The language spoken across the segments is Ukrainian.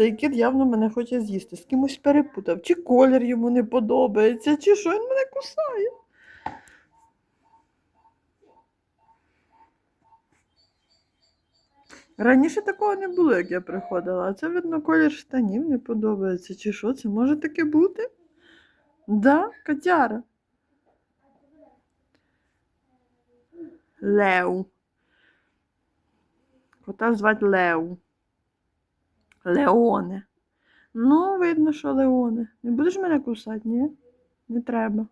цей кіт явно мене хоче з'їсти. З кимось перепутав. Чи колір йому не подобається, чи що він мене кусає. Раніше такого не було, як я приходила, а це, видно, колір штанів не подобається. Чи що? Це може таке бути? Да, котяра. Леу. Кота звати Леу. Леоне. Ну, видно, що Леоне. Не будеш мене кусати, ні? Не треба.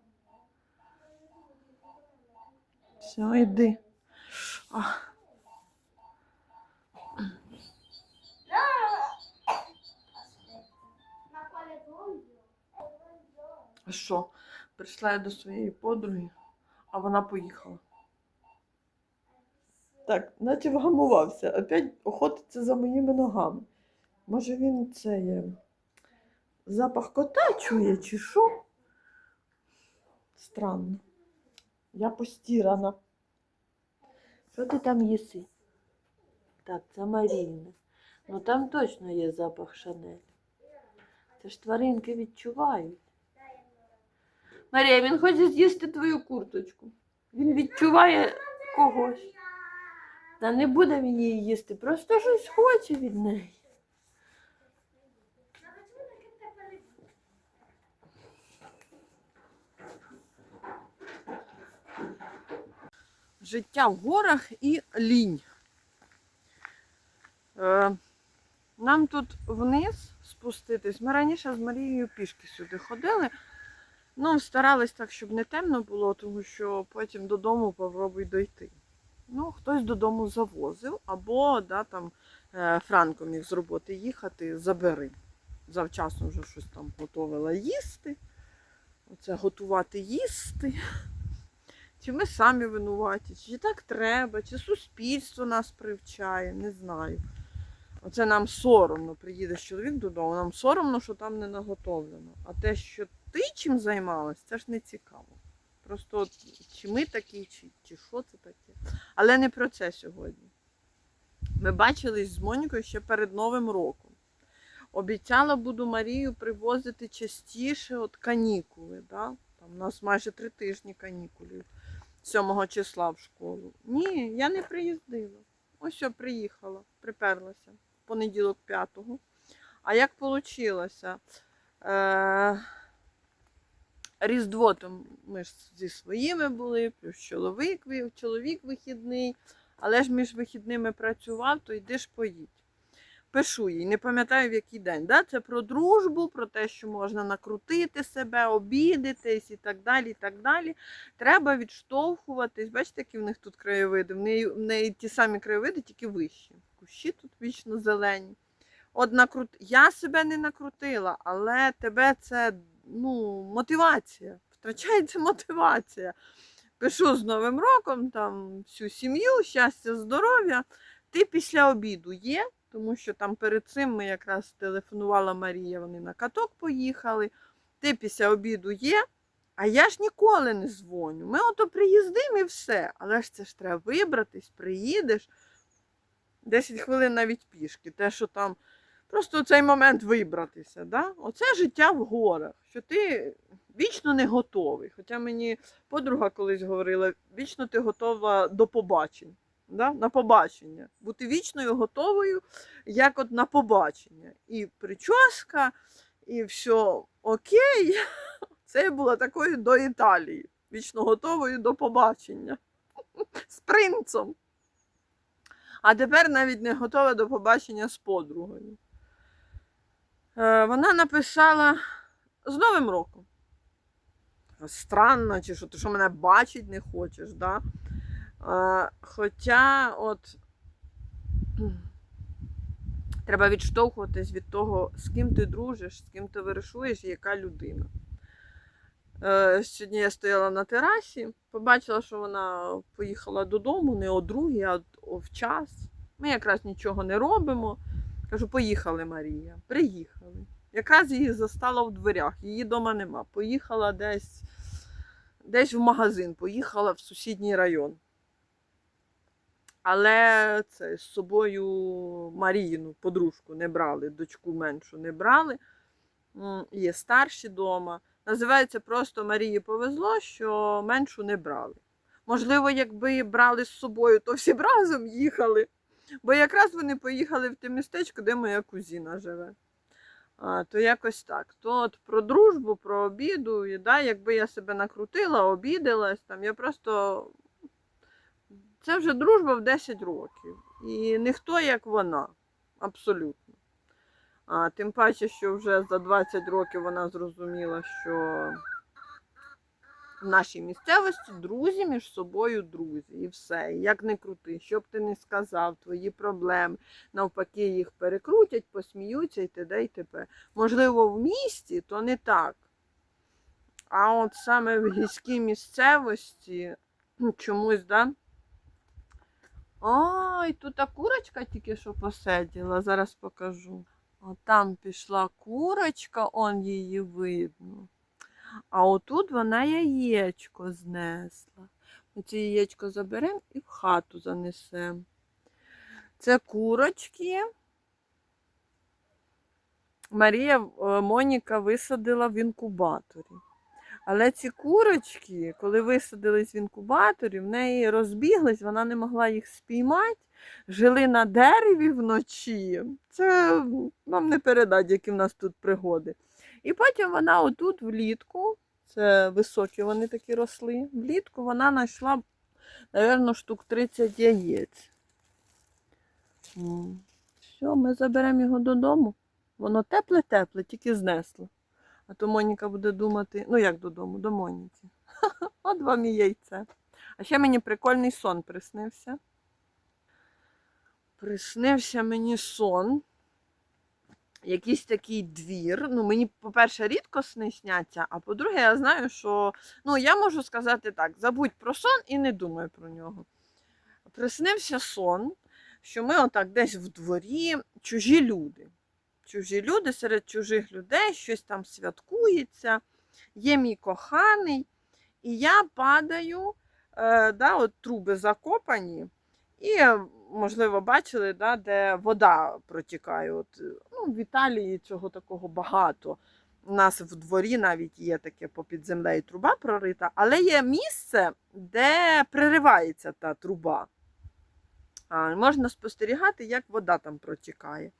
Все, йди. А що? Прийшла я до своєї подруги, а вона поїхала. Так, наче вгамувався. Опять охотиться за моїми ногами. Може він це є. Запах кота чує, чи що? Странно. Я постірана. Що ти там їси? Так, це Маріна. Ну там точно є запах Шанель. Це ж тваринки відчувають. Марія, він хоче з'їсти твою курточку. Він відчуває когось. Та не буде він її їсти, просто щось хоче від неї. Життя в горах і лінь. Е, нам тут вниз спуститись. Ми раніше з Марією пішки сюди ходили. Ну, старались так, щоб не темно було, тому що потім додому попробуй дойти. Ну, хтось додому завозив, або да, там, е, Франко міг з роботи їхати, забери. Завчасно вже щось там готувала їсти. Оце готувати їсти. Чи ми самі винуваті, чи так треба, чи суспільство нас привчає, не знаю. Оце нам соромно, приїде чоловік додому, нам соромно, що там не наготовлено. А те, що ти чим займалась, це ж не цікаво. Просто от, чи ми такі, чи, чи що це таке. Але не про це сьогодні. Ми бачились з Монікою ще перед Новим роком. Обіцяла буду Марію привозити частіше от канікули. Да? Там у нас майже три тижні канікулів 7 числа в школу. Ні, я не приїздила. Ось що приїхала, приперлася в понеділок 5-го. А як вийшло? Е- Різдво там ми ж зі своїми були, плюс чоловік, чоловік вихідний, але ж між вихідними працював, то йди ж поїдь. Пишу їй, не пам'ятаю в який день. Да? Це про дружбу, про те, що можна накрутити себе, обідатись і так далі. і так далі. Треба відштовхуватись. Бачите, які в них тут краєвиди? В неї, в неї ті самі краєвиди, тільки вищі. Кущі тут вічно зелені. От накрут... Я себе не накрутила, але тебе це ну, мотивація. Втрачається мотивація. Пишу з Новим роком, там всю сім'ю, щастя, здоров'я. Ти після обіду є, тому що там перед цим ми якраз телефонувала Марія, вони на каток поїхали. Ти після обіду є, а я ж ніколи не дзвоню. Ми ото приїздимо і все. Але ж це ж треба вибратись, приїдеш. 10 хвилин навіть пішки. Те, що там просто цей момент вибратися. Да? Оце життя в горах, що ти вічно не готовий. Хоча мені подруга колись говорила, вічно ти готова до побачень. Да? На побачення. Бути вічною готовою, як от на побачення. І прическа, і все окей. Це була такою до Італії. Вічно готовою до побачення. З принцем. А тепер навіть не готова до побачення з подругою. Е, Вона написала з Новим роком. Странно, чи що ти що мене бачить не хочеш, да? Е, Хоча от треба відштовхуватись від того, з ким ти дружиш, з ким ти вирішуєш яка людина. Е, Сьогодні я стояла на терасі, побачила, що вона поїхала додому не о другій, а в час. Ми якраз нічого не робимо. Кажу, поїхали, Марія. Приїхали. Якраз її застала в дверях, її вдома нема. Поїхала десь, десь в магазин, поїхала в сусідній район. Але це з собою Маріїну, подружку не брали, дочку меншу не брали. Є старші вдома. Називається просто Марії повезло, що меншу не брали. Можливо, якби брали з собою, то всі б разом їхали. Бо якраз вони поїхали в те містечко, де моя кузіна живе. А, то якось так. То от про дружбу, про обіду, і, да, якби я себе накрутила, обідалась, там, я просто. Це вже дружба в 10 років. І ніхто як вона. Абсолютно. А, тим паче, що вже за 20 років вона зрозуміла, що в нашій місцевості друзі між собою друзі. І все. Як не крути, що б ти не сказав, твої проблеми, навпаки, їх перекрутять, посміються і т.д. і т.п. Можливо, в місті то не так. А от саме в гірській місцевості чомусь, да? Ой, тут та курочка тільки що посиділа, зараз покажу. От там пішла курочка, он її видно. А отут вона яєчко знесла. Ми це яєчко заберемо і в хату занесемо. Це курочки. Марія е, Моніка висадила в інкубаторі. Але ці курочки, коли висадились в інкубаторі, в неї розбіглись, вона не могла їх спіймати, жили на дереві вночі. Це вам не передать, які в нас тут пригоди. І потім вона отут влітку, це високі вони такі росли, влітку вона знайшла, мабуть, штук 30 яєць. Все, ми заберемо його додому. Воно тепле-тепле, тільки знесло. А то Моніка буде думати, ну як додому, до Моніки. От вам і яйце. А ще мені прикольний сон приснився. Приснився мені сон. Якийсь такий двір. Ну, мені, по-перше, рідко сни сняться, а по-друге, я знаю, що ну, я можу сказати так: забудь про сон і не думай про нього. Приснився сон, що ми отак десь в дворі чужі люди. Чужі люди серед чужих людей, щось там святкується, є мій коханий, і я падаю, е, да, от труби закопані, і, е, можливо, бачили, да, де вода протікає. От, е, ну, в Італії цього такого багато. У нас в дворі навіть є таке попід землею труба прорита, але є місце, де приривається та труба. А, можна спостерігати, як вода там протікає.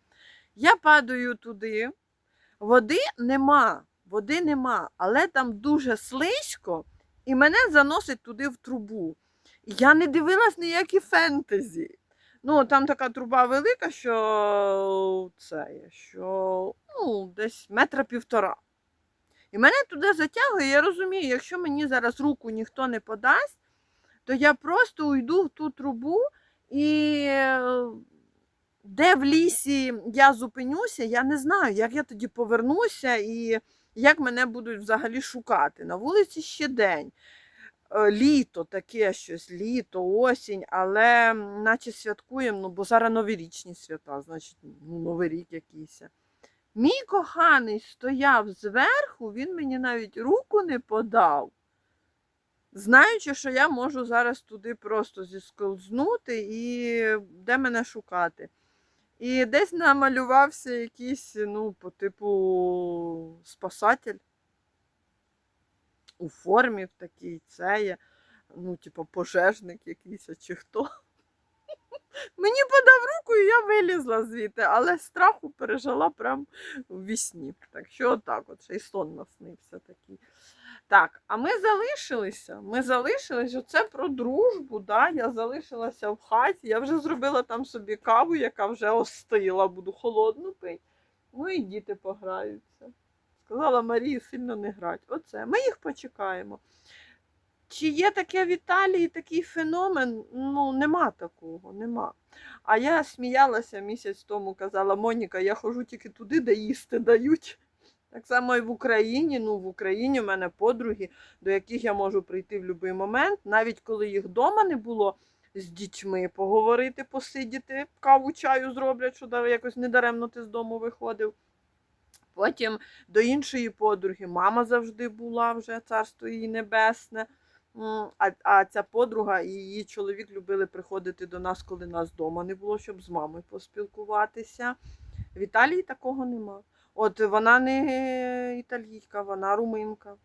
Я падаю туди, води нема, води нема, але там дуже слизько, і мене заносить туди в трубу. Я не дивилась ніякі фентезі. Ну, там така труба велика, що це що ну, десь метра півтора. І мене туди затягує, я розумію, якщо мені зараз руку ніхто не подасть, то я просто уйду в ту трубу і е, де в лісі я зупинюся, я не знаю, як я тоді повернуся і як мене будуть взагалі шукати. На вулиці ще день. Е, Літо, таке щось, літо, осінь, але наче святкуємо, ну, бо зараз новорічні свята, значить, ну, Новий рік якийсь. Мій коханий стояв зверху, він мені навіть руку не подав, знаючи, що я можу зараз туди просто зіскользнути і де мене шукати. І десь намалювався якийсь, ну, по типу спасатель у формі в такій це є, ну, типу, пожежник якийсь, чи хто. Мені подав руку, і я вилізла звідти, але страху пережила прям в вісні. Так що отак, от ще й сон наснився такий. Так, а ми залишилися. Ми залишилися, це про дружбу. Да? Я залишилася в хаті. Я вже зробила там собі каву, яка вже остила, буду холодну пити. Ну і діти пограються. Сказала Марії сильно не грати. Оце. Ми їх почекаємо. Чи є таке в Італії такий феномен? Ну, нема такого, нема. А я сміялася місяць тому, казала Моніка, я ходжу тільки туди, де їсти дають. Так само і в Україні. Ну, в Україні в мене подруги, до яких я можу прийти в будь-який момент, навіть коли їх вдома не було з дітьми, поговорити, посидіти, каву чаю зроблять, що якось недаремно ти з дому виходив. Потім до іншої подруги мама завжди була вже, царство її небесне. А, а ця подруга і її чоловік любили приходити до нас, коли нас вдома не було, щоб з мамою поспілкуватися. В Італії такого нема. От вона не італійка, вона руминка.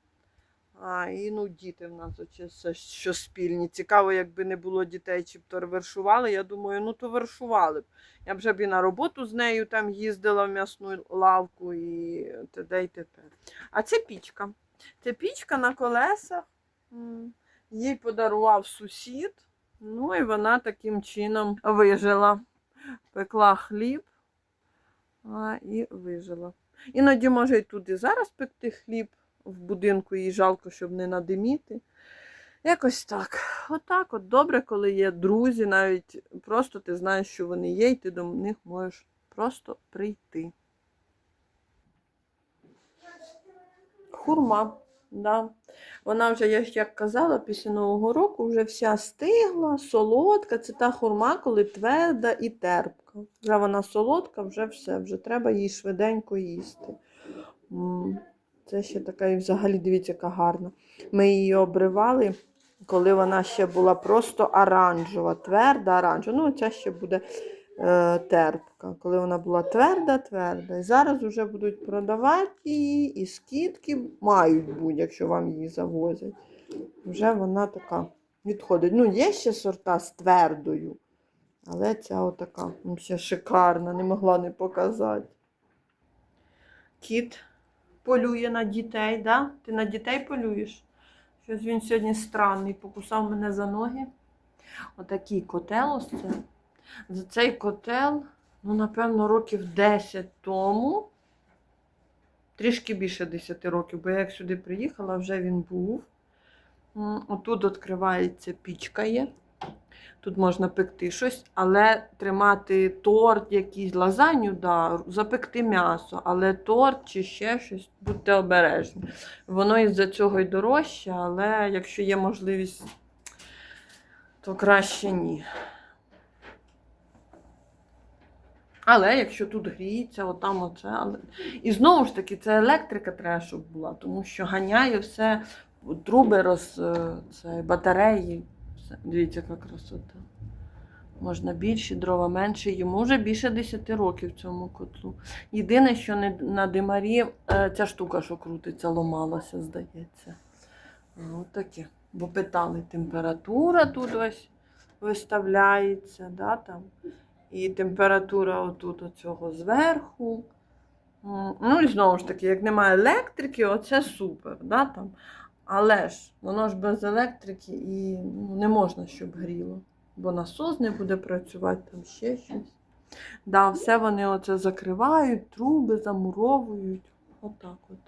А, і ну, діти в нас оце що спільні. Цікаво, якби не було дітей, чи б то вершували. Я думаю, ну то вершували б. Я б вже б і на роботу з нею там їздила в м'ясну лавку і т.д. і т.п. А це пічка. Це пічка на колесах. Їй подарував сусід. Ну і вона таким чином вижила. Пекла хліб а, і вижила. Іноді може і тут і зараз пекти хліб в будинку, їй жалко, щоб не надиміти. Якось так. Отак от добре, коли є друзі, навіть просто ти знаєш, що вони є, і ти до них можеш просто прийти. Хурма, да. Вона вже, я ж як казала, після Нового року вже вся стигла, солодка. Це та хурма, коли тверда і терпка. Вже вона солодка, вже все, вже треба її швиденько їсти. Це ще така, і взагалі, дивіться, яка гарна. Ми її обривали, коли вона ще була просто оранжева, тверда, оранжева. Ну, ця ще буде е, терпка. Коли вона була тверда, тверда. І зараз вже будуть продавати її, і скидки мають бути, якщо вам її завозять. Вже вона така відходить. Ну, є ще сорта з твердою, але ця отака ну, ще шикарна, не могла не показати. Кіт полює на дітей, да? Ти на дітей полюєш? Щось він сьогодні странний, покусав мене за ноги. Отакий котел ось це. За цей котел, ну, напевно, років 10 тому. Трішки більше 10 років, бо я як сюди приїхала, вже він був. Отут відкривається пічка є. Тут можна пекти щось, але тримати торт, якийсь лазанью, да, запекти м'ясо, але торт чи ще щось, будьте обережні. Воно із-за цього й дорожче, але якщо є можливість, то краще ні. Але якщо тут гріється, отам оце. Але... І знову ж таки, це електрика треба, щоб була, тому що ганяє все, труби, роз, е, це, батареї. Все. Дивіться, яка красота. Можна більші, дрова менше. Йому вже більше 10 років цьому котлу. Єдине, що не на димарі е, ця штука, що крутиться, ломалася, здається. Ось таке. Бо питали, температура тут ось виставляється, да, там. і температура отут оцього зверху. Ну і знову ж таки, як немає електрики, оце супер. Да, там. Але ж воно ж без електрики і ну, не можна, щоб гріло. Бо насос не буде працювати, там ще щось. Да, все вони оце закривають, труби замуровують. Отак от.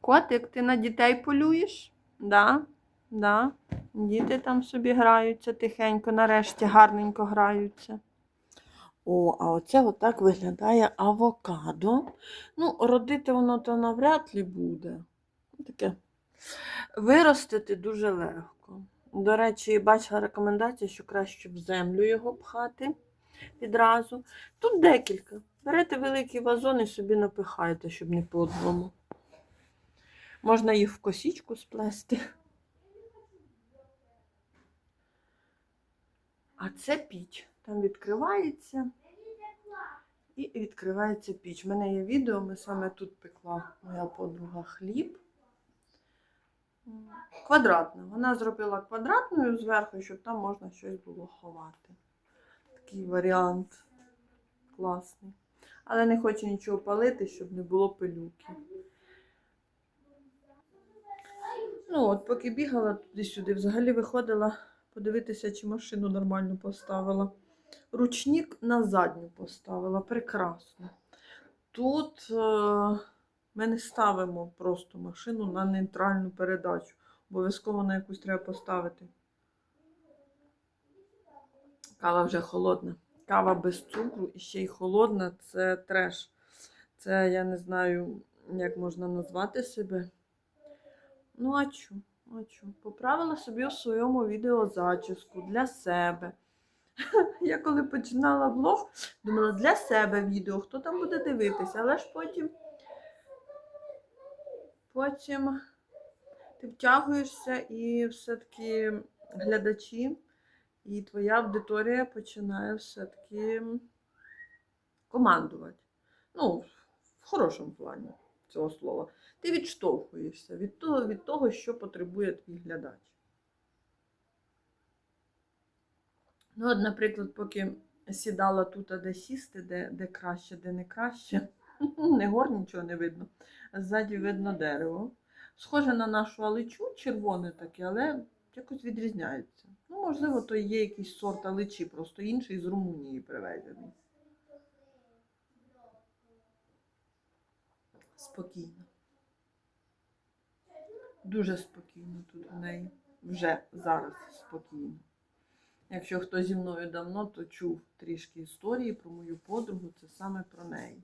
Котик, ти на дітей полюєш? Да? Да. Діти там собі граються тихенько, нарешті гарненько граються. О, а оце отак виглядає авокадо. Ну, родити воно то навряд ли буде. Таке. Виростити дуже легко. До речі, бачила рекомендацію, що краще в землю його пхати відразу. Тут декілька. Берете великий вазон і собі напихаєте, щоб не по одному. Можна їх в косічку сплести. А це піч. Там відкривається і відкривається піч. У мене є відео, ми саме тут пекла моя подруга хліб. Квадратна. Вона зробила квадратною зверху, щоб там можна щось було ховати. Такий варіант класний. Але не хочу нічого палити, щоб не було пилюки. Ну, от поки бігала туди-сюди, взагалі виходила подивитися, чи машину нормально поставила. Ручник на задню поставила. Прекрасно. Тут е, ми не ставимо просто машину на нейтральну передачу. Обов'язково на якусь треба поставити. Кава вже холодна. Кава без цукру і ще й холодна це треш. Це я не знаю, як можна назвати себе. Ну, а чу? А чу? Поправила собі у своєму відео зачіску для себе. Я коли починала влог, думала для себе відео, хто там буде дивитися, але ж потім. Потім ти втягуєшся і все-таки глядачі і твоя аудиторія починає все-таки командувати. Ну, в хорошому плані цього слова. Ти відштовхуєшся від того, від того, що потребує твій глядач. Ну, от, наприклад, поки сідала тут, де сісти, де, де краще, де не краще. Не гор нічого не видно. Ззаді видно дерево. Схоже на нашу аличу, червоне таке, але якось відрізняється. Ну, можливо, то є якийсь сорт аличі, просто інший з Румунії привезений. Спокійно. Дуже спокійно тут у неї. Вже зараз спокійно. Якщо хто зі мною давно, то чув трішки історії про мою подругу, це саме про неї.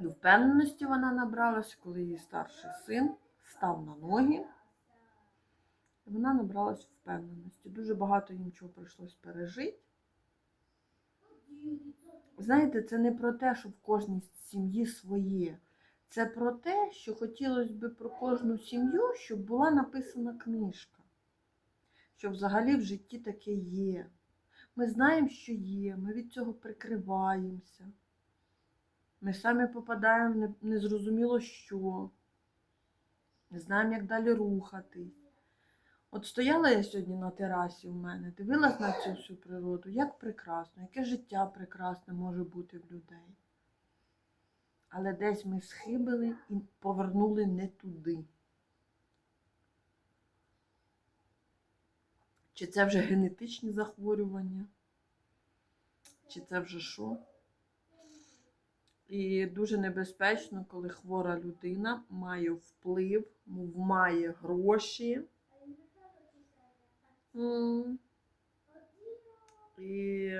І впевненості вона набралася, коли її старший син став на ноги. І вона набралась впевненості. Дуже багато їм чого прийшлось пережити. Знаєте, це не про те, що в кожній сім'ї своє. Це про те, що хотілося б про кожну сім'ю, щоб була написана книжка. Що взагалі в житті таке є. Ми знаємо, що є, ми від цього прикриваємося. Ми самі попадаємо в незрозуміло що. Не знаємо, як далі рухатись. От стояла я сьогодні на терасі у мене, дивилась на цю всю природу, як прекрасно, яке життя прекрасне може бути в людей. Але десь ми схибили і повернули не туди. Чи це вже генетичні захворювання? Чи це вже що? І дуже небезпечно, коли хвора людина має вплив, мов має гроші. І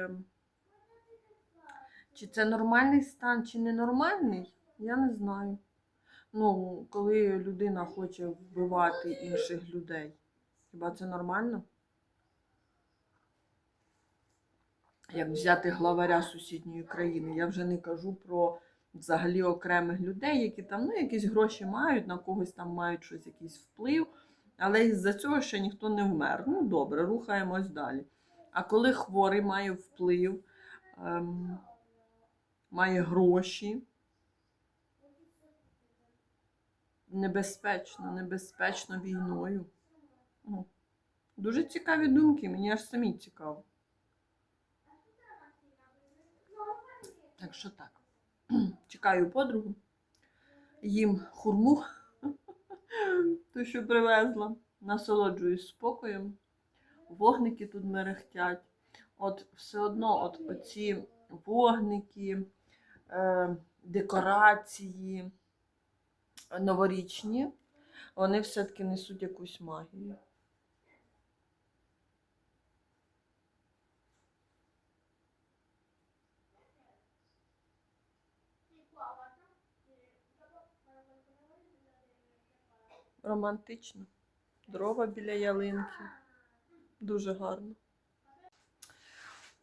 чи це нормальний стан, чи ненормальний, я не знаю. Ну, коли людина хоче вбивати інших людей, хіба це нормально? Як взяти главаря сусідньої країни, я вже не кажу про взагалі окремих людей, які там ну, якісь гроші мають, на когось там мають щось, якийсь вплив, але із-за цього ще ніхто не вмер. Ну, добре, рухаємось далі. А коли хворий має вплив, ем, має гроші, небезпечно, небезпечно війною. Ну, дуже цікаві думки, мені аж самі цікаво. Так що так. Чекаю подругу, їм хурму, ту, що привезла, насолоджуюсь спокоєм. Вогники тут мерехтять. От все одно, от оці вогники, е, декорації новорічні, вони все-таки несуть якусь магію. Романтично. Дрова біля ялинки. Дуже гарно.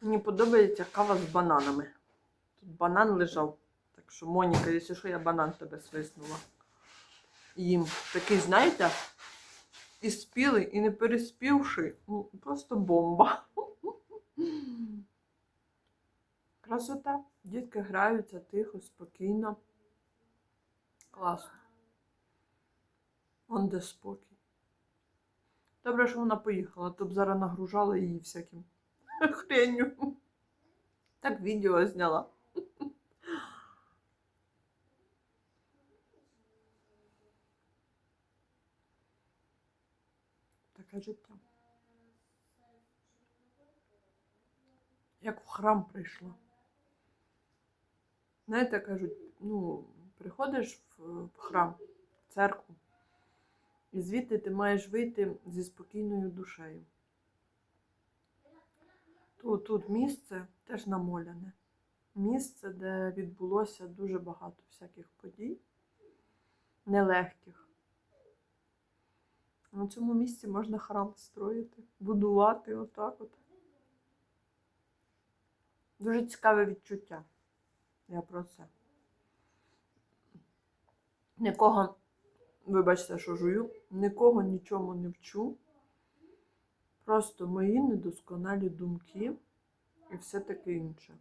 Мені подобається кава з бананами. Тут банан лежав. Так що, Моніка, якщо що, я банан тебе свиснула. Їм такий, знаєте, і спілий, і не переспівши. Ну, Просто бомба. Красота. Дітки граються тихо, спокійно. Класно. Он де спокій. Добре, що вона поїхала, то б зараз нагружала її всяким хренью. Так відео зняла. Таке життя. Як в храм прийшла. Знаєте, кажуть, ну, приходиш в храм, в церкву, і звідти ти маєш вийти зі спокійною душею. Тут, тут місце теж намоляне. Місце, де відбулося дуже багато всяких подій, нелегких. На цьому місці можна храм строїти, будувати отак от. Дуже цікаве відчуття. Я про це. Нікого, вибачте, що жую, нікого нічому не вчу. Просто мої недосконалі думки і все таке інше.